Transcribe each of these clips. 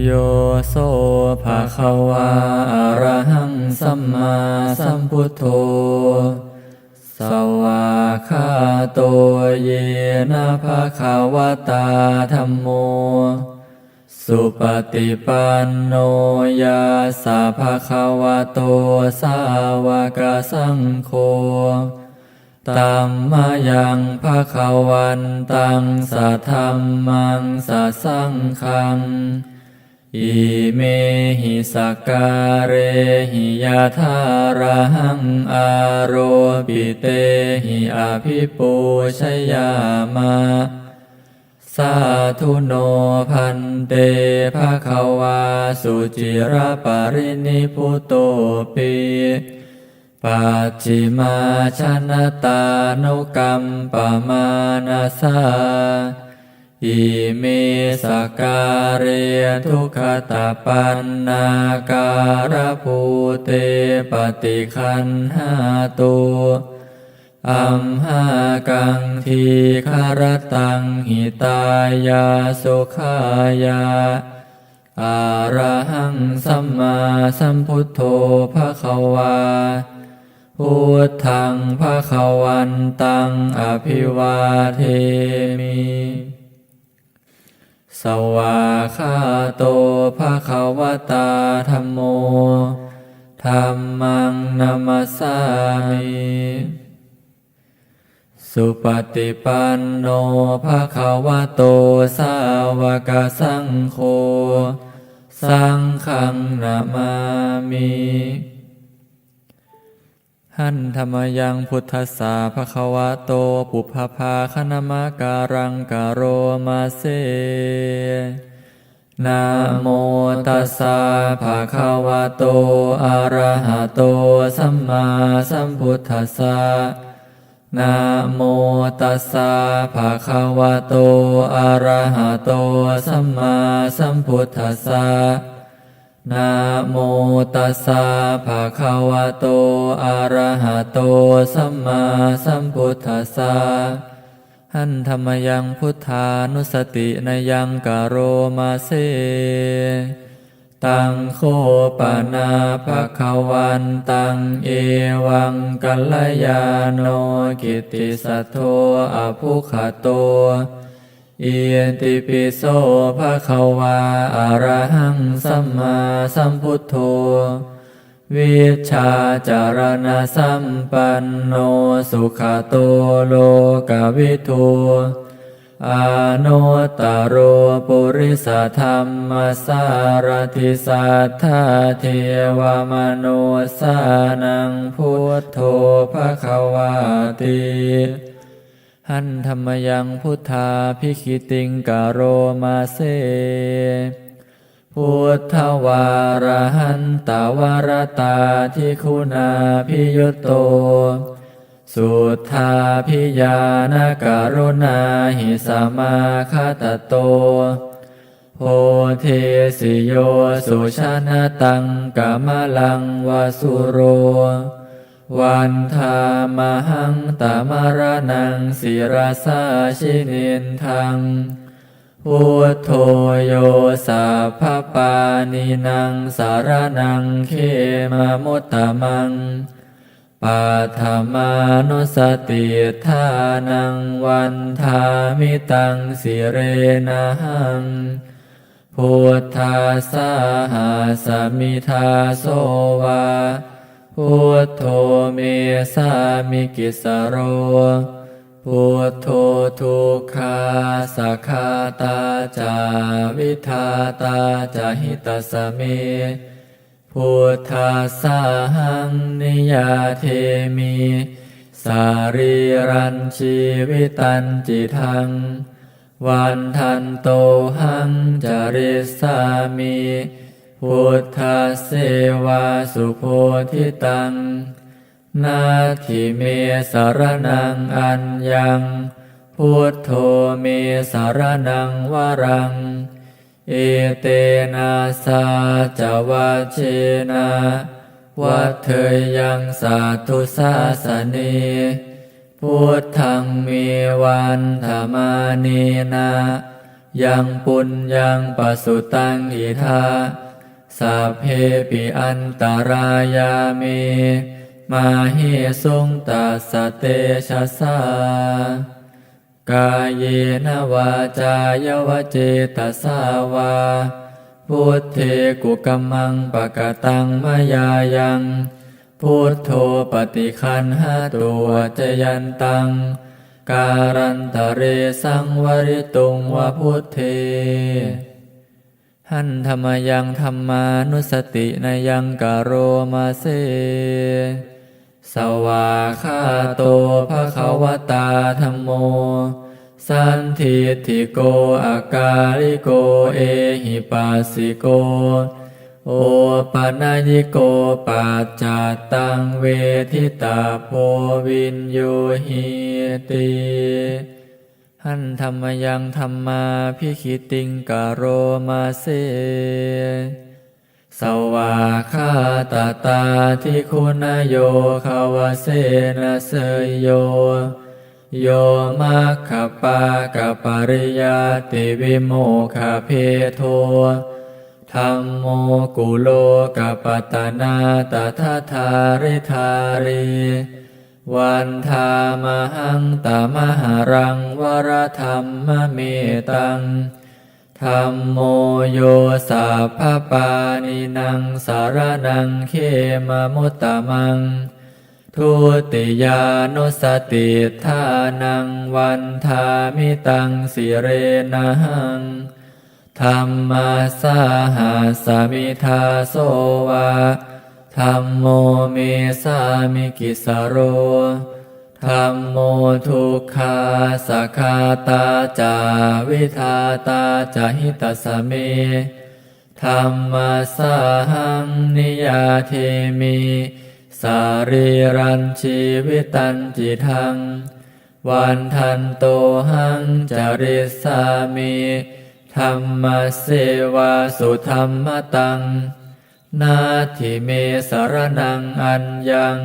โยโสภะคะวาอะระหังสัมมาสัมพุทโธ สวาคาโตเยนะภะคะวตาธัมโม สุปฏิปันโนยาสาภะคะวะโตสาวกสังโฆตัมมายังภะคะวันตังสัทธัมมังสัสสังคัง อิเมหิสกการเรหิยาธารังอาโรปิเตหิอภิปูชยามะสาธุโนพันเตภะคะวาสุจิรปรินิพุโตปิปัจจิมาชนะตานุกรรมปมานาสา อิเมสการเรทุกขตาปันนาการภูเตปฏิคันหาตุอัมหากังทีคารตังหิตายาสุขายาอาระหังสัมมาสัมพุทโธภะคะวาพุทธังภะคะวันตังอภิวาเทมิ สวาคาโตภะคะวตาธัมโมธัมมังนัมสสามิสุปฏิปันโนภะคะวะโตสาวกสังโฆ สังฆังนามามิ หันธรรมยังพุทธสาภควะโตปุพพาคณมะการังกโรมาเซนะโมตัสสะภะคะวะโต อะระหะโต สัมมาสัมพุทธัสสะนะโมตัสสะภะคะวะโต อะระหะโต สัมมาสัมพุทธัสสะ นะโมตัสสะภะคะวะโต อะระหะโต สัมมาสัมพุทธัสสะหันธรรมยังพุทธานุสตินยังกโรมาเซตังโคปนาภะคะวันตังเอวังกัลยาโนกิตติสัทโธอภุขโต เอียติปิโสภะคะวาอะระหังสัมมาสัมพุทโธ วิชาจารณสัมปันโนสุขโตโลกวิทูอานตตรโรปุริสธรรมสารติสัทธาเทวมโนสานังพุทโธภะคะวาติ หันธรรมยังพุทธาพิคิติงกโรมาเซพุทธวารหันตาวรตาทิคุณาพิยุตโต สุทธาพิยานการุณาหิสมาคตโต โพเทสิโยสุชนะตังกามลังวาสุโร วันธามหังตามรนังศิรสาชินินทังพุทโธโยสัพพปานินังสารนังเขมมุตตมังปัทมานุสติทานังวันทามิตังสิเรนะหังพุทธาสาหาสมิทาโสวา พุทโธเมสามิกิสโร พุทโธทุกขาสักขาตาจาวิทาตาจาหิตสเมพุทธาสาหังนิยาเทมิสารีรันชีวิตันจิทัง วันทันโตหังจาริสามิ พุทธเสวาสุโพธิตัง นาทิเมสารนังอัญญัง พุทโธเมสารนังวรัง เอเตนะสาจวัชเชนะวัฏเทยยังสาธุสาสเนพุทธังมีวันธรรมานีนา ยังปุญญังปสุตังอิทา สัพเพปิอันตรายามิมาหิสุงตัสเตชะสากายเยนวาจายวเจตสาวาพุทเทกุกัมมังปะกะตังมายายังพุทโธปฏิคันหาตัวจยันตัง การันตเรสังวริตุงวะพุทเท หันธรรมยังธรรมานุสตินยังกโรมาเซสวาคาโตภะคะวตาธรรมโม สันทิติโกอากาลิโกเอหิปัสสิโก โอปะนญิโกปัจจาตังเวทิตาโพวินโยหิติ หันธรรมยังธรรมาพิคิติงกโรมาเซสวาคาตาตาทิคุณโยขาวเสนะเสยโย โยมัคคปากะปริยาติวิโมคาเพโทธรรมโมกุโลกะปตนาตถาธาริธารี วันธามหังตามหารังวรธรรมเมตังธรรมโมโยสัพพปานินังสารนังเขมมุตตะมัง ทุติยานุสติทานังวันทามิตังสิเรนังธรรมาสาหาสมิทาโสวา ธรรมโมเมสามิกิสโรธรรมโมทุกขาสักขาตาจาวิทาตาจาหิตสเมธรรมสาหังนิยาเทมิสารีรันชีวิตันจิทัง วันทันโตหังจาริสามิธรรมเสวาสุธรรมตัง นาทิเมสารนังอัญญัง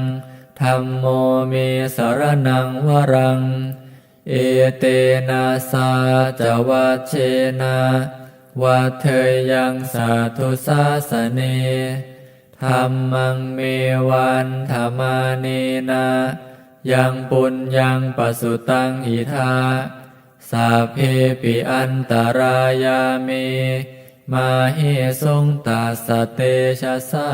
ธรรมโมเมสารนังวรัง เอเตนะสาจวัเชนะวัเทยังสาธุสาสเนธรรมังเมวันธรรมานีนายังปุญญังปสุตังอิทาสาเพปิอันตรายามิ มาหิสงตัสเตชะสา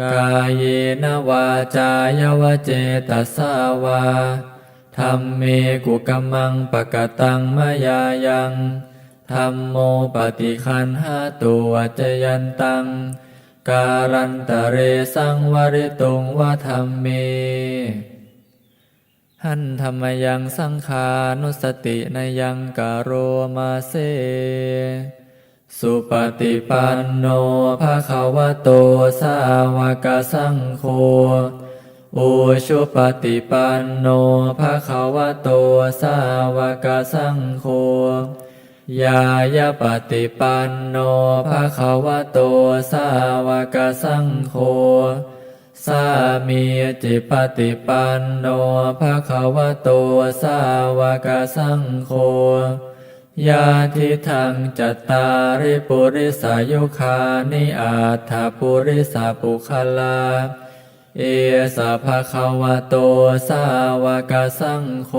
กายเยนวาจายวเจตสาวาธรรมเมกุกมังปะกตังมายายังธรรมโมปฏิคันหาตัวจยันตัง การันตเรสังวริตุงวะธรรมเม หันธรรมยังสังขานุสตินยังกโรมาเซ สุปฏิปันโนภะคะวะโตสาวกสังโฆอุชุปฏิปันโนภะคะวะโตสาวกสังโฆยายาปฏิปันโนภะคะวะโตสาวกสังโฆสามีจิปฏิปันโนภะคะวะโตสาวกสังโฆ ยาทิทังจัตตาริปุริสายุคานิอาถาปุริสาปุคลา เอสะภะคะวะโตสาวกสังโฆ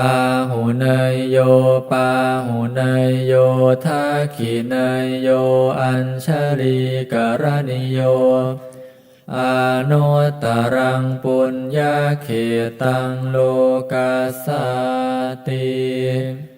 อาหูเนยโยปาหูเนยโยทักขิเนยโยอัญชลีกรณิโยอาโนตารังปุญญาเขตังโลกาสาติ